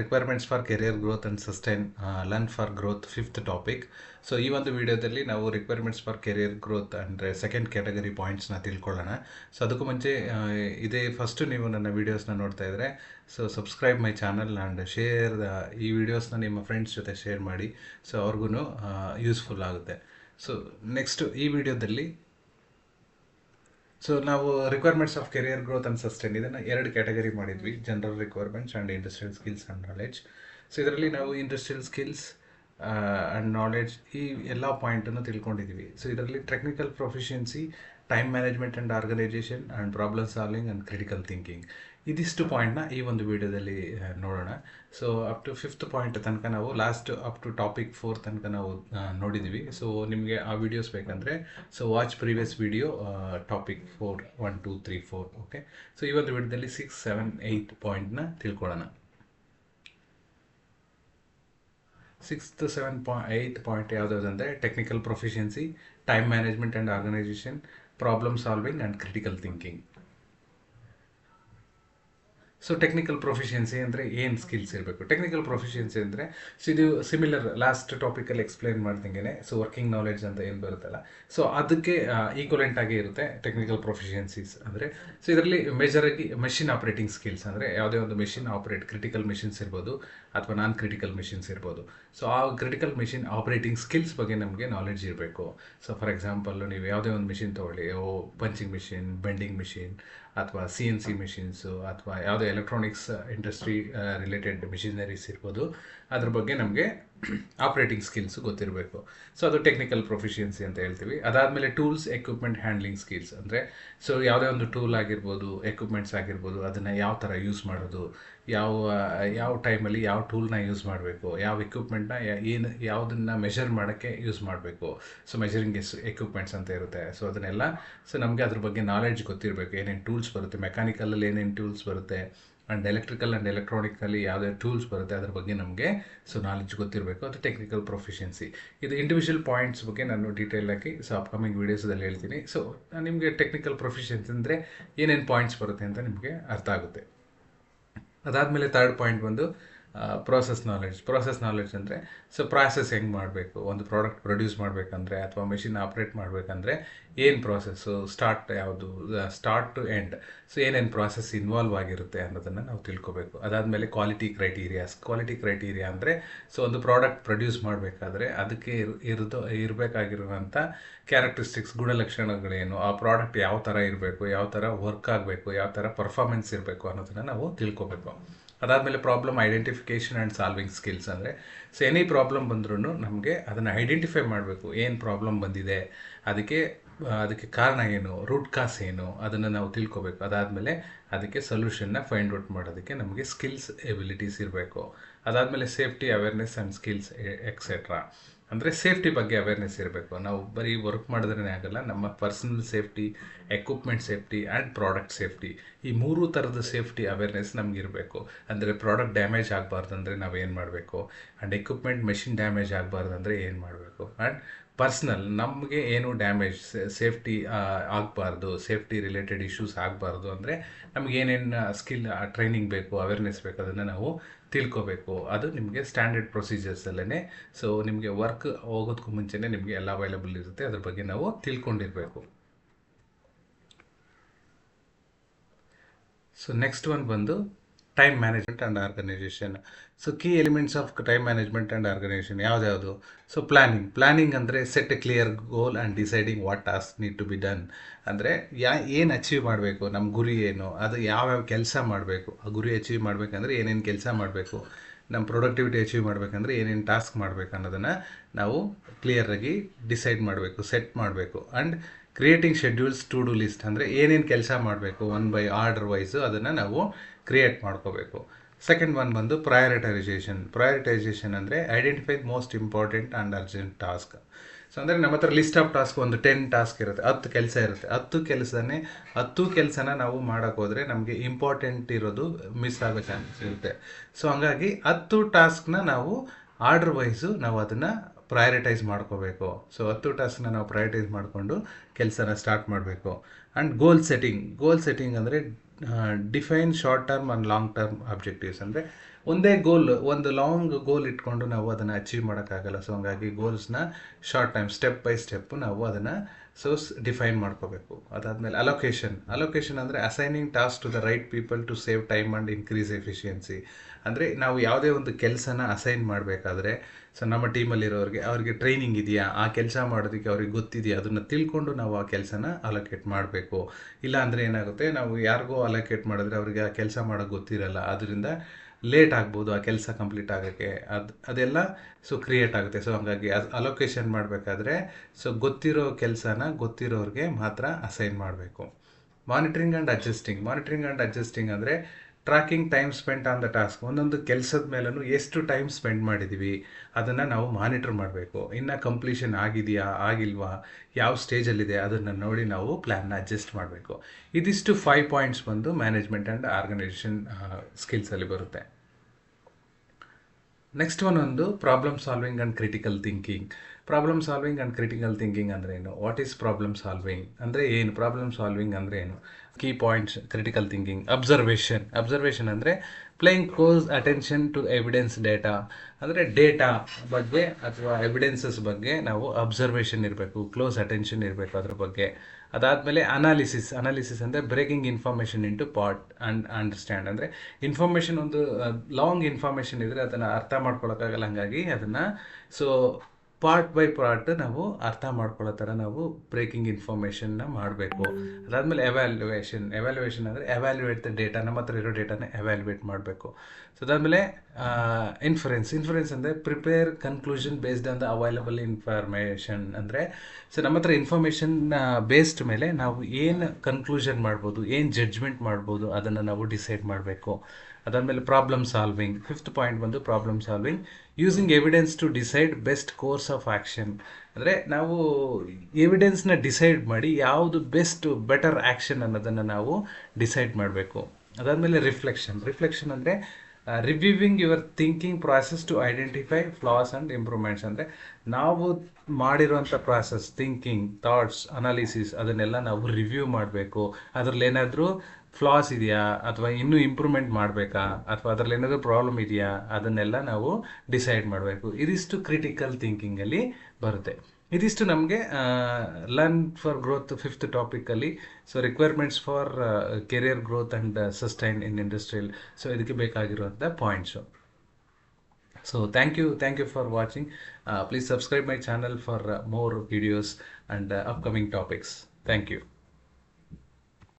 Requirements for career growth and sustain learn for growth fifth topic so ಈ ಒಂದು ವಿಡಿಯೋದಲ್ಲಿ ನಾವು ರಿಕ್ವೈರ್ಮೆಂಟ್ಸ್ ಫಾರ್ ಕೆರಿಯರ್ ಗ್ರೋತ್ ಅಂದರೆ second category ಪಾಯಿಂಟ್ಸ್ನ ತಿಳ್ಕೊಳ್ಳೋಣ. ಸೊ ಅದಕ್ಕೂ ಮುಂಚೆ ಇದೇ ಫಸ್ಟು ನೀವು ನನ್ನ ವೀಡಿಯೋಸ್ನ ನೋಡ್ತಾ ಇದ್ದರೆ so subscribe my channel and share ಈ ವಿಡಿಯೋಸ್ನ ನಿಮ್ಮ ಫ್ರೆಂಡ್ಸ್ ಜೊತೆ ಶೇರ್ ಮಾಡಿ ಸೊ ಅವ್ರಿಗೂ ಯೂಸ್ಫುಲ್ ಆಗುತ್ತೆ. ಸೊ ನೆಕ್ಸ್ಟ್ ಈ ವಿಡಿಯೋದಲ್ಲಿ ಸೊ ನಾವು requirements of career growth and sustain ಇದನ್ನು ಎರಡು ಕ್ಯಾಟಗರಿ ಮಾಡಿದ್ವಿ. General requirements and industrial skills and knowledge so ಇದರಲ್ಲಿ ನಾವು ಇಂಡಸ್ಟ್ರಿಯಲ್ ಸ್ಕಿಲ್ಸ್ ಆ್ಯಂಡ್ ನಾಲೆಡ್ಜ್ ಈ ಎಲ್ಲ ಪಾಯಿಂಟನ್ನು ತಿಳ್ಕೊಂಡಿದ್ವಿ. ಸೊ ಇದರಲ್ಲಿ technical proficiency time management and organisation and problem solving and critical thinking ಇದಿಷ್ಟು ಪಾಯಿಂಟ್ನ ಈ ಒಂದು ವಿಡಿಯೋದಲ್ಲಿ ನೋಡೋಣ. So up to fifth point ತನಕ ನಾವು last up to topic four ತನಕ ನಾವು ನೋಡಿದ್ದೀವಿ ಸೊ ನಿಮಗೆ ಆ ವಿಡಿಯೋಸ್ ಬೇಕಂದರೆ so watch previous video topic four one two three four okay so ಈ ಒಂದು ವಿಡಿಯೋದಲ್ಲಿ ಸಿಕ್ಸ್ ಸೆವೆನ್ ಏಯ್ಟ್ ಪಾಯಿಂಟ್ನ ತಿಳ್ಕೊಳ್ಳೋಣ. Sixth seven point eighth point ಯಾವುದಾವುದಂದರೆ technical proficiency time management and organisation problem solving and critical thinking so technical proficiency ಅಂದರೆ ಏನು skills ಇರಬೇಕು? Technical proficiency ಅಂದರೆ ಇದು ಸಿಮಿಲರ್ ಲಾಸ್ಟ್ ಟಾಪಿಕಲ್ಲಿ ಎಕ್ಸ್ಪ್ಲೇನ್ ಮಾಡ್ದಂಗೆ ಸೊ ವರ್ಕಿಂಗ್ ನಾಲೆಡ್ಜ್ ಅಂತ ಏನು ಬರುತ್ತಲ್ಲ. ಸೊ ಅದಕ್ಕೆ ಈಕ್ವಲೆಂಟ್ ಆಗಿ ಇರುತ್ತೆ ಟೆಕ್ನಿಕಲ್ ಪ್ರೊಫಿಷಿಯನ್ಸೀಸ್ ಅಂದರೆ. ಸೊ ಇದರಲ್ಲಿ ಮೇಜರಾಗಿ ಮೆಷಿನ್ ಆಪ್ರೇಟಿಂಗ್ ಸ್ಕಿಲ್ಸ್ ಅಂದರೆ ಯಾವುದೇ ಒಂದು ಮೆಷಿನ್ ಆಪ್ರೇಟ್ ಕ್ರಿಟಿಕಲ್ ಮೆಷಿನ್ಸ್ ಇರ್ಬೋದು ಅಥವಾ ನಾನ್ ಕ್ರಿಟಿಕಲ್ ಮೆಷಿನ್ಸ್ ಇರ್ಬೋದು. ಸೊ ಆ ಕ್ರಿಟಿಕಲ್ ಮೆಷಿನ್ ಆಪ್ರೇಟಿಂಗ್ ಸ್ಕಿಲ್ಸ್ ಬಗ್ಗೆ ನಮಗೆ ನಾಲೆಡ್ಜ್ ಇರಬೇಕು. ಸೊ ಫಾರ್ ಎಕ್ಸಾಂಪಲ್ ನೀವು ಯಾವುದೇ ಒಂದು ಮಿಷಿನ್ ತೊಗೊಳ್ಳಿ, ಓ ಪಂಚಿಂಗ್ ಮಿಷಿನ್ ಬೆಂಡಿಂಗ್ ಮಿಷಿನ್ ಅಥವಾ ಸಿ ಎನ್ ಸಿ ಮಿಷಿನ್ಸು ಅಥವಾ ಯಾವುದೇ ಎಲೆಕ್ಟ್ರಾನಿಕ್ಸ್ ಇಂಡಸ್ಟ್ರಿ ರಿಲೇಟೆಡ್ ಮಿಷಿನರೀಸ್ ಇರ್ಬೋದು. ಅದ್ರ ಬಗ್ಗೆ ನಮಗೆ ಆಪ್ರೇಟಿಂಗ್ ಸ್ಕಿಲ್ಸ್ ಗೊತ್ತಿರಬೇಕು. ಸೊ ಅದು ಟೆಕ್ನಿಕಲ್ ಪ್ರೊಫಿಷಿಯನ್ಸಿ ಅಂತ ಹೇಳ್ತೀವಿ. ಅದಾದಮೇಲೆ ಟೂಲ್ಸ್ ಎಕ್ವಿಪ್ಮೆಂಟ್ ಹ್ಯಾಂಡ್ಲಿಂಗ್ ಸ್ಕಿಲ್ಸ್ ಅಂದರೆ ಸೊ ಯಾವುದೇ ಒಂದು ಟೂಲ್ ಆಗಿರ್ಬೋದು ಎಕ್ವಿಪ್ಮೆಂಟ್ಸ್ ಆಗಿರ್ಬೋದು, ಅದನ್ನು ಯಾವ ಥರ ಯೂಸ್ ಮಾಡೋದು ಯಾವ ಯಾವ ಟೈಮಲ್ಲಿ ಯಾವ ಟೂಲ್ನ ಯೂಸ್ ಮಾಡಬೇಕು, ಯಾವ ಎಕ್ವಿಪ್ಮೆಂಟ್ನ ಏನು, ಯಾವುದನ್ನು ಮೆಷರ್ ಮಾಡೋಕ್ಕೆ ಯೂಸ್ ಮಾಡಬೇಕು. ಸೊ ಮೆಷರಿಂಗ್ ಎಸ್ ಎಕ್ವಿಪ್ಮೆಂಟ್ಸ್ ಅಂತ ಇರುತ್ತೆ. ಸೊ ಅದನ್ನೆಲ್ಲ ಸೊ ನಮಗೆ ಅದ್ರ ಬಗ್ಗೆ ನಾಲೆಡ್ಜ್ ಗೊತ್ತಿರಬೇಕು. ಏನೇನು ಟೂಲ್ಸ್ ಬರುತ್ತೆ ಮೆಕ್ಯಾನಿಕಲಲ್ಲಿ ಏನೇನು ಟೂಲ್ಸ್ ಬರುತ್ತೆ ಆ್ಯಂಡ್ ಎಲೆಕ್ಟ್ರಿಕಲ್ ಆ್ಯಂಡ್ ಎಲೆಕ್ಟ್ರಾನಿಕ್ನಲ್ಲಿ ಯಾವುದೇ ಟೂಲ್ಸ್ ಬರುತ್ತೆ, ಅದ್ರ ಬಗ್ಗೆ ನಮಗೆ ಸೊ ನಾಲೆಜ್ ಗೊತ್ತಿರಬೇಕು. ಅದು ಟೆಕ್ನಿಕಲ್ ಪ್ರೊಫಿಷಿಯನ್ಸಿ ಇದು ಇಂಡಿವಿಜುವಲ್ ಪಾಯಿಂಟ್ಸ್ ಬಗ್ಗೆ ನಾನು ಡೀಟೇಲ್ ಆಗಿ ಸೊ ಅಪ್ಕಮಿಂಗ್ ವೀಡಿಯೋಸಲ್ಲಿ ಹೇಳ್ತೀನಿ. ಸೊ ನಿಮಗೆ ಟೆಕ್ನಿಕಲ್ ಪ್ರೊಫಿಷಿಯನ್ಸಿ ಅಂದರೆ ಏನೇನು ಪಾಯಿಂಟ್ಸ್ ಬರುತ್ತೆ ಅಂತ ನಿಮಗೆ ಅರ್ಥ ಆಗುತ್ತೆ. ಅದಾದಮೇಲೆ ತರ್ಡ್ ಪಾಯಿಂಟ್ ಬಂದು ಪ್ರೋಸೆಸ್ ನಾಲೆಡ್ಜ್ ಪ್ರೋಸೆಸ್ ನಾಲೆಡ್ಜ್ ಅಂದರೆ ಸೊ ಪ್ರಾಸೆಸ್ ಹೆಂಗೆ ಮಾಡಬೇಕು? ಒಂದು ಪ್ರಾಡಕ್ಟ್ ಪ್ರೊಡ್ಯೂಸ್ ಮಾಡಬೇಕಂದ್ರೆ ಅಥವಾ ಮೆಷಿನ್ ಆಪ್ರೇಟ್ ಮಾಡಬೇಕಂದ್ರೆ ಏನು ಪ್ರಾಸೆಸ್ಸು ಸ್ಟಾರ್ಟ್ ಯಾವುದು? ಸ್ಟಾರ್ಟ್ ಟು ಎಂಡ್ ಸೊ ಏನೇನು ಪ್ರಾಸೆಸ್ ಇನ್ವಾಲ್ವ್ ಆಗಿರುತ್ತೆ ಅನ್ನೋದನ್ನು ನಾವು ತಿಳ್ಕೊಬೇಕು. ಅದಾದಮೇಲೆ ಕ್ವಾಲಿಟಿ ಕ್ರೈಟೀರಿಯಾಸ್ ಕ್ವಾಲಿಟಿ ಕ್ರೈಟೀರಿಯಾ ಅಂದರೆ ಸೊ ಒಂದು ಪ್ರಾಡಕ್ಟ್ ಪ್ರೊಡ್ಯೂಸ್ ಮಾಡಬೇಕಾದ್ರೆ ಅದಕ್ಕೆ ಇರೋದು ಇರಬೇಕಾಗಿರುವಂಥ ಕ್ಯಾರೆಕ್ಟರಿಸ್ಟಿಕ್ಸ್ ಗುಣಲಕ್ಷಣಗಳೇನು? ಆ ಪ್ರಾಡಕ್ಟ್ ಯಾವ ಥರ ಇರಬೇಕು? ಯಾವ ಥರ ವರ್ಕ್ ಆಗಬೇಕು? ಯಾವ ಥರ ಪರ್ಫಾರ್ಮೆನ್ಸ್ ಇರಬೇಕು ಅನ್ನೋದನ್ನು ನಾವು ತಿಳ್ಕೊಬೇಕು. ಅದಾದಮೇಲೆ problem identification and solving skills ಅಂದರೆ ಸೊ ಎನಿ ಪ್ರಾಬ್ಲಮ್ ಬಂದ್ರೂ ನಮಗೆ ಅದನ್ನು ಐಡೆಂಟಿಫೈ ಮಾಡಬೇಕು. ಏನು ಪ್ರಾಬ್ಲಮ್ ಬಂದಿದೆ? ಅದಕ್ಕೆ ಅದಕ್ಕೆ ಕಾರಣ ಏನು? ರೂಟ್ ಕಾಸ್ ಏನು? ಅದನ್ನು ನಾವು ತಿಳ್ಕೊಬೇಕು. ಅದಾದಮೇಲೆ ಅದಕ್ಕೆ ಸೊಲ್ಯೂಷನ್ನ ಫೈಂಡ್ ಔಟ್ ಮಾಡೋದಕ್ಕೆ ನಮಗೆ ಸ್ಕಿಲ್ಸ್ ಎಬಿಲಿಟೀಸ್ ಇರಬೇಕು. ಅದಾದಮೇಲೆ safety awareness and skills etcetera ಅಂದರೆ ಸೇಫ್ಟಿ ಬಗ್ಗೆ ಅವೇರ್ನೆಸ್ ಇರಬೇಕು. ನಾವು ಬರೀ ವರ್ಕ್ ಮಾಡಿದ್ರೇ ಆಗಲ್ಲ, ನಮ್ಮ personal safety equipment safety and product safety ಈ ಮೂರು ಥರದ ಸೇಫ್ಟಿ ಅವೇರ್ನೆಸ್ ನಮ್ಗೆ ಇರಬೇಕು ಅಂದರೆ ಪ್ರಾಡಕ್ಟ್ ಡ್ಯಾಮೇಜ್ ಆಗಬಾರ್ದು ಅಂದರೆ ನಾವು ಏನು ಮಾಡಬೇಕು? ಆ್ಯಂಡ್ ಎಕ್ವಿಪ್ಮೆಂಟ್ ಮೆಷಿನ್ ಡ್ಯಾಮೇಜ್ ಆಗಬಾರ್ದು ಅಂದರೆ ಏನು ಮಾಡಬೇಕು? ಆ್ಯಂಡ್ ಪರ್ಸ್ನಲ್, ನಮಗೆ ಏನು ಡ್ಯಾಮೇಜ್ ಸೇಫ್ಟಿ ಆಗಬಾರ್ದು, ಸೇಫ್ಟಿ ರಿಲೇಟೆಡ್ ಇಶ್ಯೂಸ್ ಆಗಬಾರ್ದು ಅಂದರೆ ನಮ್ಗೆ ಏನೇನು ಸ್ಕಿಲ್ ಟ್ರೈನಿಂಗ್ ಬೇಕು, ಅವೇರ್ನೆಸ್ ಬೇಕು, ಅದನ್ನು ನಾವು ತಿಳ್ಕೊಬೇಕು. ಅದು ನಿಮಗೆ ಸ್ಟ್ಯಾಂಡರ್ಡ್ ಪ್ರೊಸೀಜರ್ಸಲ್ಲೇ ಸೊ, ನಿಮಗೆ ವರ್ಕ್ ಹೋಗೋದಕ್ಕೂ ಮುಂಚೆನೇ ನಿಮಗೆ ಎಲ್ಲ ಅವೈಲಬಲ್ ಇರುತ್ತೆ. ಅದ್ರ ಬಗ್ಗೆ ನಾವು ತಿಳ್ಕೊಂಡಿರಬೇಕು. ಸೊ ನೆಕ್ಸ್ಟ್ ಒನ್ ಬಂದು time management and organisation so key elements of time management and organisation ಯಾವ್ದ್ಯಾವುದು? So planning planning ಅಂದರೆ set a clear goal and deciding what task need to be done ಅಂದರೆ, ಯಾ, ಏನು ಅಚೀವ್ ಮಾಡಬೇಕು? ನಮ್ಮ ಗುರಿ ಏನು? ಅದು ಯಾವ್ಯಾವ ಕೆಲಸ ಮಾಡಬೇಕು? ಆ ಗುರಿ ಅಚೀವ್ ಮಾಡಬೇಕಂದ್ರೆ ಏನೇನು ಕೆಲಸ ಮಾಡಬೇಕು? ನಮ್ಮ ಪ್ರೊಡಕ್ಟಿವಿಟಿ ಅಚೀವ್ ಮಾಡಬೇಕಂದ್ರೆ ಏನೇನು ಟಾಸ್ಕ್ ಮಾಡಬೇಕು ಅನ್ನೋದನ್ನು ನಾವು ಕ್ಲಿಯರಾಗಿ ಡಿಸೈಡ್ ಮಾಡಬೇಕು ಸೆಟ್ ಮಾಡಬೇಕು. And creating schedules to do list ಅಂದರೆ ಏನೇನು ಕೆಲಸ ಮಾಡಬೇಕು ಒನ್ ಬೈ ಆರ್ಡರ್ ವೈಸು ಅದನ್ನು ನಾವು ಕ್ರಿಯೇಟ್ ಮಾಡ್ಕೋಬೇಕು. ಸೆಕೆಂಡ್ ಒನ್ ಬಂದು ಪ್ರಯಾರಿಟೈಸೇಷನ್ ಪ್ರಯಾರಿಟೈಸೇಷನ್ ಅಂದರೆ identify most important and urgent task so ಅಂದರೆ ನಮ್ಮ ಹತ್ರ ಲಿಸ್ಟ್ ಆಫ್ ಟಾಸ್ಕ್ ಒಂದು ಟೆನ್ ಟಾಸ್ಕ್ ಇರುತ್ತೆ, ಹತ್ತು ಕೆಲಸ ಇರುತ್ತೆ. ಹತ್ತು ಕೆಲಸನೇ, ಹತ್ತು ಕೆಲಸನ ನಾವು ಮಾಡೋಕ್ಕೋದ್ರೆ ನಮಗೆ ಇಂಪಾರ್ಟೆಂಟ್ ಇರೋದು ಮಿಸ್ ಆಗೋ ಚಾನ್ಸ್ ಇರುತ್ತೆ. ಸೊ ಹಂಗಾಗಿ ಹತ್ತು ಟಾಸ್ಕ್ನ ನಾವು ಆರ್ಡರ್ ವೈಸು ನಾವು ಅದನ್ನು ಪ್ರಯಾರಿಟೈಸ್ ಮಾಡ್ಕೋಬೇಕು. ಸೊ ಹತ್ತು ಟಾಸ್ಕ್ನ ನಾವು ಪ್ರಯಾರಿಟೈಸ್ ಮಾಡಿಕೊಂಡು ಕೆಲಸನ ಸ್ಟಾರ್ಟ್ ಮಾಡಬೇಕು. And goal setting goal setting ಅಂದರೆ define short term and long term objectives ಅಂದರೆ, ಒಂದೇ ಗೋಲ್ ಒಂದು ಲಾಂಗ್ ಗೋಲ್ ಇಟ್ಕೊಂಡು ನಾವು ಅದನ್ನು ಅಚೀವ್ ಮಾಡೋಕ್ಕಾಗಲ್ಲ. ಸೊ ಹಂಗಾಗಿ ಗೋಲ್ಸ್ನ short time step by step ನಾವು ಅದನ್ನು ಸೊ ಡಿಫೈನ್ ಮಾಡ್ಕೋಬೇಕು. ಅದಾದಮೇಲೆ ಅಲೊಕೇಶನ್ ಅಲೊಕೇಶನ್ ಅಂದರೆ assigning task to the right people to save time and increase efficiency ಅಂದರೆ ನಾವು ಯಾವುದೇ ಒಂದು ಕೆಲಸನ ಅಸೈನ್ ಮಾಡಬೇಕಾದ್ರೆ ಸೊ ನಮ್ಮ ಟೀಮಲ್ಲಿರೋರಿಗೆ ಅವರಿಗೆ ಟ್ರೈನಿಂಗ್ ಇದೆಯಾ? ಆ ಕೆಲಸ ಮಾಡೋದಕ್ಕೆ ಅವ್ರಿಗೆ ಗೊತ್ತಿದೆಯಾ? ಅದನ್ನು ತಿಳ್ಕೊಂಡು ನಾವು ಆ ಕೆಲಸನ ಅಲೋಕೇಟ್ ಮಾಡಬೇಕು. ಇಲ್ಲ ಅಂದರೆ ಏನಾಗುತ್ತೆ, ನಾವು ಯಾರಿಗೋ ಅಲೋಕೇಟ್ ಮಾಡಿದ್ರೆ ಅವ್ರಿಗೆ ಆ ಕೆಲಸ ಮಾಡೋಕ್ಕೆ ಗೊತ್ತಿರಲ್ಲ. ಅದರಿಂದ ಲೇಟ್ ಆಗ್ಬೋದು, ಆ ಕೆಲಸ ಕಂಪ್ಲೀಟ್ ಆಗೋಕ್ಕೆ. ಅದು, ಅದೆಲ್ಲ ಸೊ ಕ್ರಿಯೇಟ್ ಆಗುತ್ತೆ. ಸೊ ಹಂಗಾಗಿ ಅದು ಅಲೋಕೇಶನ್ ಮಾಡಬೇಕಾದ್ರೆ ಸೊ ಗೊತ್ತಿರೋ ಕೆಲಸನ ಗೊತ್ತಿರೋರಿಗೆ ಮಾತ್ರ ಅಸೈನ್ ಮಾಡಬೇಕು. Monitoring and adjusting monitoring and adjusting ಅಂದರೆ tracking time spend on the task, ಒಂದೊಂದು ಕೆಲಸದ ಮೇಲೂ ಎಷ್ಟು ಟೈಮ್ ಸ್ಪೆಂಡ್ ಮಾಡಿದ್ದೀವಿ ಅದನ್ನು ನಾವು ಮಾನಿಟ್ರ್ ಮಾಡಬೇಕು. ಇನ್ನು ಕಂಪ್ಲೀಷನ್ ಆಗಿದೆಯಾ, ಆಗಿಲ್ವಾ, ಯಾವ ಸ್ಟೇಜಲ್ಲಿದೆ, ಅದನ್ನು ನೋಡಿ ನಾವು ಪ್ಲ್ಯಾನ್ನ ಅಡ್ಜಸ್ಟ್ ಮಾಡಬೇಕು. ಇದಿಷ್ಟು ಫೈವ್ ಪಾಯಿಂಟ್ಸ್ ಬಂದು ಮ್ಯಾನೇಜ್ಮೆಂಟ್ ಆ್ಯಂಡ್ ಆರ್ಗನೈಸೇಷನ್ ಸ್ಕಿಲ್ಸಲ್ಲಿ ಬರುತ್ತೆ. ನೆಕ್ಸ್ಟ್ ಒನ್ ಒಂದು problem solving and critical thinking problem solving and critical thinking ಅಂದರೆ ಏನು? ವಾಟ್ ಈಸ್ ಪ್ರಾಬ್ಲಮ್ ಸಾಲ್ವಿಂಗ್ ಅಂದರೆ ಏನು? ಪ್ರಾಬ್ಲಮ್ ಸಾಲ್ವಿಂಗ್ ಅಂದರೆ ಏನು? Key points critical thinking observation observation ಅಂದರೆ playing close attention to evidence data ಅಂದರೆ ಡೇಟಾ ಬಗ್ಗೆ ಅಥವಾ ಎವಿಡೆನ್ಸಸ್ ಬಗ್ಗೆ ನಾವು ಅಬ್ಸರ್ವೇಷನ್ ಇರಬೇಕು ಕ್ಲೋಸ್ ಅಟೆನ್ಷನ್ ಇರಬೇಕು ಅದ್ರ ಬಗ್ಗೆ. ಅದಾದಮೇಲೆ ಅನಾಲಿಸಿಸ್ ಅನಾಲಿಸಿಸ್ ಅಂದರೆ breaking information into part and understand ಅಂದರೆ ಇನ್ಫಾರ್ಮೇಷನ್ ಒಂದು ಲಾಂಗ್ ಇನ್ಫಾರ್ಮೇಷನ್ ಇದ್ದರೆ ಅದನ್ನು ಅರ್ಥ ಮಾಡ್ಕೊಳಕ್ಕಾಗಲ್ಲ. ಹಾಗಾಗಿ ಅದನ್ನು ಸೊ ಪಾರ್ಟ್ ಬೈ ಪಾರ್ಟ್ ನಾವು ಅರ್ಥ ಮಾಡ್ಕೊಳ್ಳೋ ಥರ ನಾವು ಬ್ರೇಕಿಂಗ್ ಇನ್ಫಾರ್ಮೇಷನ್ನ ಮಾಡಬೇಕು. ಅದಾದಮೇಲೆ ಎವ್ಯಾಲ್ಯುವೇಷನ್ ಎವ್ಯಾಲ್ಯುವೇಷನ್ ಅಂದರೆ ಎವ್ಯಾಲ್ಯುಯೇಟ್ ದ ಡೇಟಾ ನಮ್ಮ ಹತ್ರ ಇರೋ ಡೇಟಾನ ಎವ್ಯಾಲ್ಯುಯೇಟ್ ಮಾಡಬೇಕು. ಸೊ ಅದಾದಮೇಲೆ ಇನ್ಫರೆನ್ಸ್ ಇನ್ಫರೆನ್ಸ್ ಅಂದರೆ prepare conclusion based on the available information ಅಂದರೆ ಸೊ ನಮ್ಮ ಹತ್ರ ಇನ್ಫಾರ್ಮೇಷನ್ ಬೇಸ್ಡ್ ಮೇಲೆ ನಾವು ಏನು ಕನ್ಕ್ಲೂಷನ್ ಮಾಡ್ಬೋದು, ಏನು ಜಡ್ಜ್ಮೆಂಟ್ ಮಾಡ್ಬೋದು, ಅದನ್ನು ನಾವು ಡಿಸೈಡ್ ಮಾಡಬೇಕು. ಅದಾದಮೇಲೆ ಪ್ರಾಬ್ಲಮ್ ಸಾಲ್ವಿಂಗ್ ಫಿಫ್ತ್ ಪಾಯಿಂಟ್ ಬಂದು problem solving using evidence to decide best course of action ಅಂದರೆ ನಾವು ಎವಿಡೆನ್ಸ್ನ ಡಿಸೈಡ್ ಮಾಡಿ ಯಾವುದು ಬೆಸ್ಟ್ ಬೆಟರ್ ಆ್ಯಕ್ಷನ್ ಅನ್ನೋದನ್ನು ನಾವು ಡಿಸೈಡ್ ಮಾಡಬೇಕು. ಅದಾದಮೇಲೆ ರಿಫ್ಲೆಕ್ಷನ್ ರಿಫ್ಲೆಕ್ಷನ್ ಅಂದರೆ reviewing your thinking process to identify flaws and improvements ಅಂದರೆ ನಾವು ಮಾಡಿರುವಂಥ ಪ್ರಾಸೆಸ್ ಥಿಂಕಿಂಗ್ ಥಾಟ್ಸ್ ಅನಾಲಿಸಿಸ್ ಅದನ್ನೆಲ್ಲ ನಾವು ರಿವ್ಯೂ ಮಾಡಬೇಕು. ಅದರಲ್ಲಿ ಏನಾದರೂ ಫ್ಲಾಸ್ ಇದೆಯಾ? ಅಥವಾ ಇನ್ನೂ ಇಂಪ್ರೂವ್ಮೆಂಟ್ ಮಾಡಬೇಕಾ? ಅಥವಾ ಅದರಲ್ಲಿ ಏನಾದರೂ ಪ್ರಾಬ್ಲಮ್ ಇದೆಯಾ? ಅದನ್ನೆಲ್ಲ ನಾವು ಡಿಸೈಡ್ ಮಾಡಬೇಕು. ಇದಿಷ್ಟು ಕ್ರಿಟಿಕಲ್ ಥಿಂಕಿಂಗಲ್ಲಿ ಬರುತ್ತೆ. ಇದಿಷ್ಟು ನಮಗೆ learn for growth fifth ಟಾಪಿಕಲ್ಲಿ so requirements for career growth and sustain in industrial so ಇದಕ್ಕೆ ಬೇಕಾಗಿರುವಂಥ points so thank you thank you for watching please subscribe my channel for more videos and upcoming topics thank you